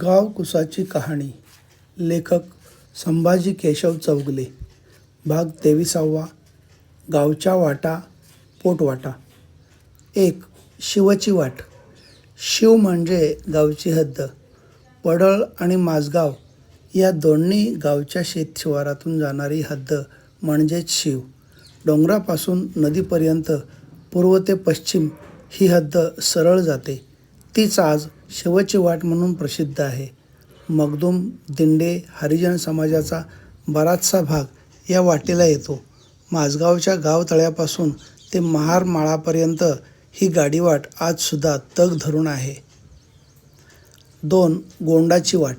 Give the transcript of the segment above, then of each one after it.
गाव कुसाची कहाणी. लेखक संभाजी केशव चौगले. भाग तेविसावा. गावच्या वाटा पोटवाटा. एक शिवची वाट. शिव म्हणजे गावची हद्द. पडळ आणि माझगाव या दोन्ही गावच्या शेतशिवारातून जाणारी हद्द म्हणजेच शिव. डोंगरापासून नदीपर्यंत पूर्व ते पश्चिम ही हद्द सरळ जाते. तीच आज शिवची वाट म्हणून प्रसिद्ध आहे. मगदूम दिंडे हरिजन समाजाचा बराचसा भाग या वाटेला येतो. माझगावच्या गावतळ्यापासून ते महारमाळापर्यंत ही गाडीवाट आजसुद्धा तग धरून आहे. दोन गोंडाची वाट.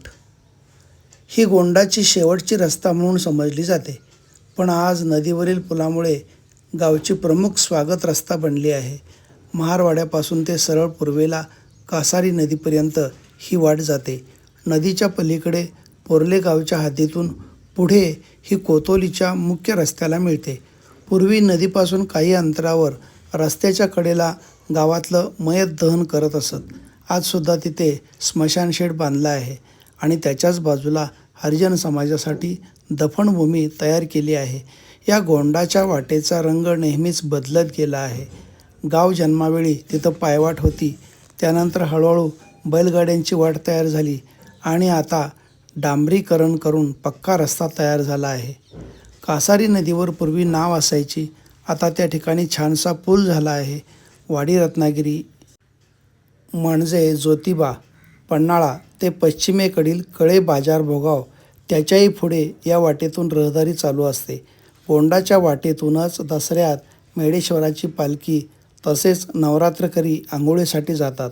ही गोंडाची शेवटची रस्ता म्हणून समजली जाते. पण आज नदीवरील पुलामुळे गावची प्रमुख स्वागत रस्ता बनली आहे. महारवाड्यापासून ते सरळ पूर्वेला कासारी नदीपर्यंत ही वाट जाते. नदीच्या पलीकडे पोर्ले गावच्या हद्दीतून पुढे ही कोतोलीच्या मुख्य रस्त्याला मिळते. पूर्वी नदीपासून काही अंतरावर रस्त्याच्या कडेला गावातलं मयत दहन करत असत. आजसुद्धा तिथे स्मशानशेड बांधला आहे आणि त्याच्याच बाजूला हरिजन समाजासाठी दफनभूमी तयार केली आहे. या गोंडाच्या वाटेचा रंग नेहमीच बदलत गेला आहे. गाव जन्मावेळी तिथं पायवाट होती. त्यानंतर हळूहळू बैलगाड्यांची वाट तयार झाली आणि आता डांबरीकरण करून पक्का रस्ता तयार झाला आहे. कासारी नदीवर पूर्वी नाव असायची. आता त्या ठिकाणी छानसा पूल झाला आहे. वाडी रत्नागिरी म्हणजे ज्योतिबा पन्हाळा ते पश्चिमेकडील कळे बाजार भोगाव त्याच्याही पुढे या वाटेतून रहदारी चालू असते. गोंडाच्या वाटेतूनच दसऱ्यात मेडेश्वराची पालखी तसेच नवरात्रकरी आंघोळीसाठी जातात.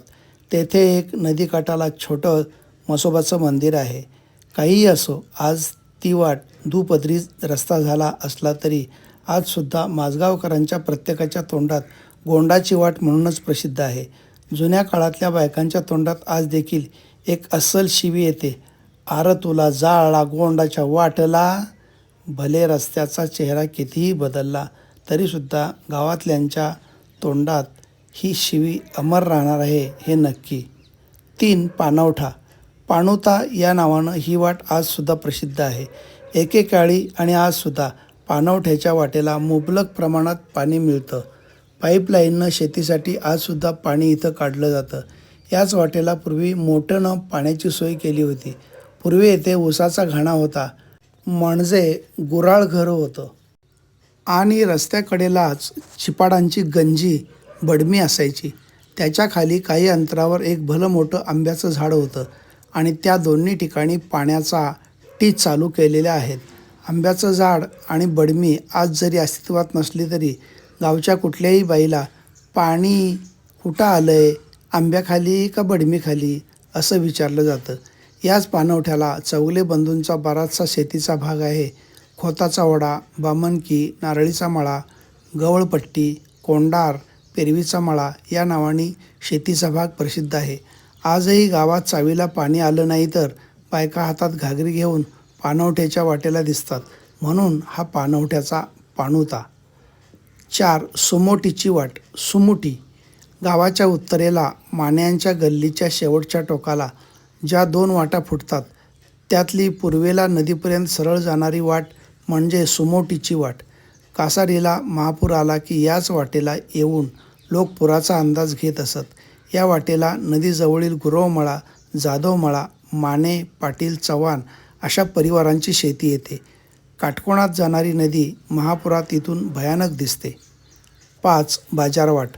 तेथे एक नदीकाठाला छोटं म्हसोबाचं मंदिर आहे. काहीही असो आज ती वाट दुपदरी रस्ता झाला असला तरी आजसुद्धा माझगावकरांच्या प्रत्येकाच्या तोंडात गोंडाची वाट म्हणूनच प्रसिद्ध आहे. जुन्या काळातल्या बायकांच्या तोंडात आज देखील एक अस्सल शिवी येते. आर तुला जाळला गोंडाच्या वाटला. भले रस्त्याचा चेहरा कितीही बदलला तरीसुद्धा गावातल्यांच्या तोंडात ही शिवी अमर राहणार आहे हे नक्की. तीन पाणवठा पाणुता या नावानं ही वाट आजसुद्धा प्रसिद्ध आहे. एकेकाळी आणि आजसुद्धा पाणवठ्याच्या वाटेला मुबलक प्रमाणात पाणी मिळतं. पाईपलाईननं शेतीसाठी आजसुद्धा पाणी इथं काढलं जातं. याच वाटेला पूर्वी मोटनं पाण्याची सोय केली होती. पूर्वी येथे ऊसाचा घाणा होता. म्हणजे गुराळघर होतं. आणि रस्त्याकडेलाच चिपाडांची गंजी बडमी असायची. त्याच्याखाली काही अंतरावर एक भलं मोठं आंब्याचं झाड होतं. आणि त्या दोन्ही ठिकाणी पाण्याचा टीच चालू केलेल्या आहेत. आंब्याचं झाड आणि बडमी आज जरी अस्तित्वात नसली तरी गावच्या कुठल्याही बाईला पाणी कुठं आलं आहे आंब्याखाली का बडमीखाली असं विचारलं जातं. याच पाणवठ्याला चौगले बंधूंचा बराचसा शेतीचा भाग आहे. खोताचा वडा बामणकी नारळीचा मळा गवळपट्टी कोंडार पेरवीचा मळा या नावाने शेतीचा भाग प्रसिद्ध आहे. आजही गावात चावीला पाणी आलं नाही तर बायका हातात घागरी घेऊन पाणवठ्याच्या वाटेला दिसतात. म्हणून हा पाणवठ्याचा पाणुता. चार सुमोटीची वाट. सुमुटी गावाच्या उत्तरेला मान्यांच्या गल्लीच्या शेवटच्या टोकाला ज्या दोन वाटा फुटतात त्यातली पूर्वेला नदीपर्यंत सरळ जाणारी वाट म्हणजे सुमोटीची वाट. कासारीला महापूर आला की याच वाटेला येऊन लोक पुराचा अंदाज घेत असत. या वाटेला नदीजवळील गुरवमळा जाधवमळा माने पाटील चव्हाण अशा परिवारांची शेती येते. काटकोणात जाणारी नदी महापुरात इथून भयानक दिसते. पाच बाजारवाट.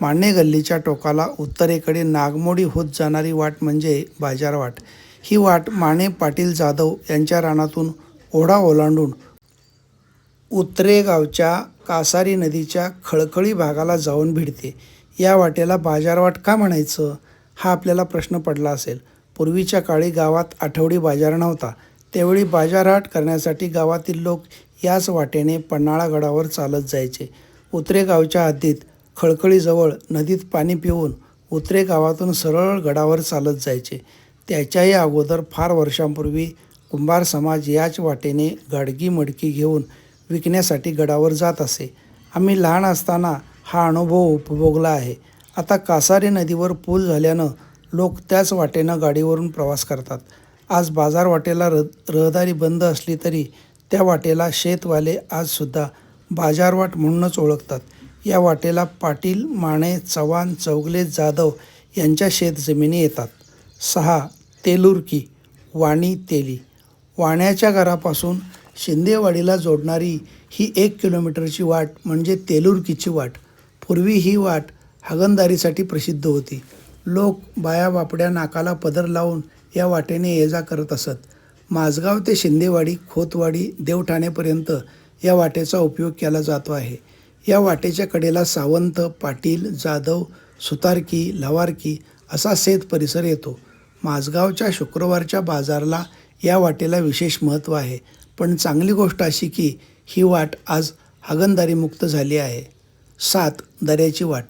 माने गल्लीच्या टोकाला उत्तरेकडे नागमोडी होत जाणारी वाट म्हणजे बाजारवाट ही वाट माने पाटील जाधव यांच्या रानातून ओढा ओलांडून उत्तरेगावच्या कासारी नदीच्या खळखळी भागाला जाऊन भिडते. या वाटेला बाजारवाट का म्हणायचं? हा आपल्याला प्रश्न पडला असेल. पूर्वीच्या काळी गावात आठवडी बाजार नव्हता. त्यावेळी बाजारहाट करण्यासाठी गावातील लोक याच वाटेने पन्हाळा गडावर चालत जायचे. उत्तरेगावच्या हद्दीत खळखळीजवळ नदीत पाणी पिऊन उतरे गावातून सरळ गडावर चालत जायचे. त्याच्याही अगोदर फार वर्षांपूर्वी कुंभार समाज याच वाटेने गाडगी मडकी घेऊन विकण्यासाठी गडावर जात असे. आम्ही लहान असताना हा अनुभव उपभोगला आहे. आता कासारी नदीवर पूल झाल्यानं लोक त्याच वाटेनं गाडीवरून प्रवास करतात. आज बाजार वाटेला र रहदारी बंद असली तरी त्या वाटेला शेतवाले आजसुद्धा बाजारवाट म्हणूनच ओळखतात. या वाटेला पाटील माने चव्हाण चौगले जाधव यांच्या शेतजमिनी येतात. सहा तेलुरकी वाणी तेली. वाण्याच्या घरापासून शिंदेवाडीला जोडणारी ही एक किलोमीटरची वाट म्हणजे तेलुरकीची वाट. पूर्वी ही वाट हागणदारीसाठी प्रसिद्ध होती. लोक बाया बापड्या नाकाला पदर लावून या वाटेने ये जा करत असत. माझगाव ते शिंदेवाडी खोतवाडी देवठाणेपर्यंत या वाटेचा उपयोग केला जातो आहे. या वाटेच्या कडेला सावंत पाटील जाधव सुतारकी लवारकी असा शेत परिसर येतो. माझगावच्या शुक्रवारच्या बाजारला या वाटेला विशेष महत्त्व आहे. पण चांगली गोष्ट अशी की ही वाट आज हागणदारीमुक्त झाली आहे. सात दऱ्याची वाट.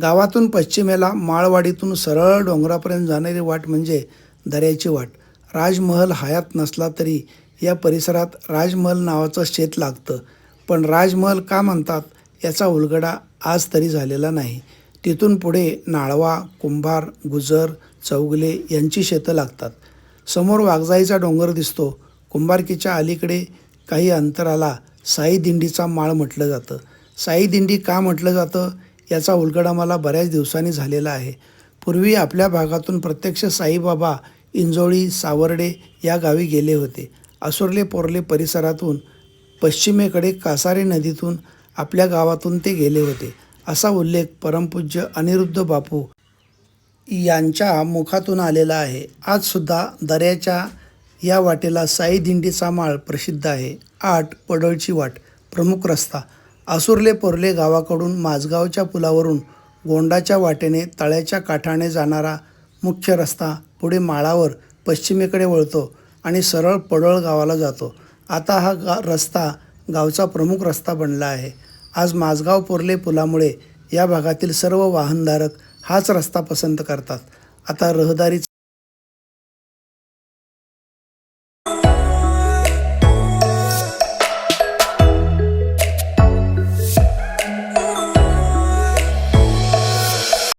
गावातून पश्चिमेला माळवाडीतून सरळ डोंगरापर्यंत जाणारी वाट म्हणजे दऱ्याची वाट. राजमहल हयात नसला तरी या परिसरात राजमहल नावाचं शेत लागतं. पण राजमहल का म्हणतात? याचा उलगडा आज तरी झालेला नाही. तिथून पुढे नाळवा कुंभार गुजर चौगले यांची शेतं लागतात. समोर वाघजाईचा डोंगर दिसतो. कुंभारकीच्या अलीकडे काही अंतराला साई दिंडीचा माळ म्हटलं जातं. साई दिंडी का म्हटलं जातं? याचा उलगडा मला बऱ्याच दिवसांनी झालेला आहे. पूर्वी आपल्या भागातून प्रत्यक्ष साईबाबा इंजोळी सावर्डे या गावी गेले होते. असुर्ले पोर्ले परिसरातून पश्चिमेकडे कासारे नदीतून आपल्या गावातून ते गेले होते. असा उल्लेख परमपूज्य अनिरुद्ध बापू यांच्या मुखातून आलेला आहे. आजसुद्धा दऱ्याच्या या वाटेला साई दिंडीचा माळ प्रसिद्ध आहे. आठ पडळची वाट प्रमुख रस्ता. आसुर्ले पोर्ले गावाकडून माझगावच्या पुलावरून गोंडाच्या वाटेने तळ्याच्या काठाने जाणारा मुख्य रस्ता पुढे माळावर पश्चिमेकडे वळतो आणि सरळ पडळ गावाला जातो. आता हा गा रस्ता गावचा प्रमुख रस्ता बनला आहे. आज माझगाव पोर्ले पुलामुळे या भागातील सर्व वाहनधारक हाच रस्ता पसंत करतात. आता रहदारीचा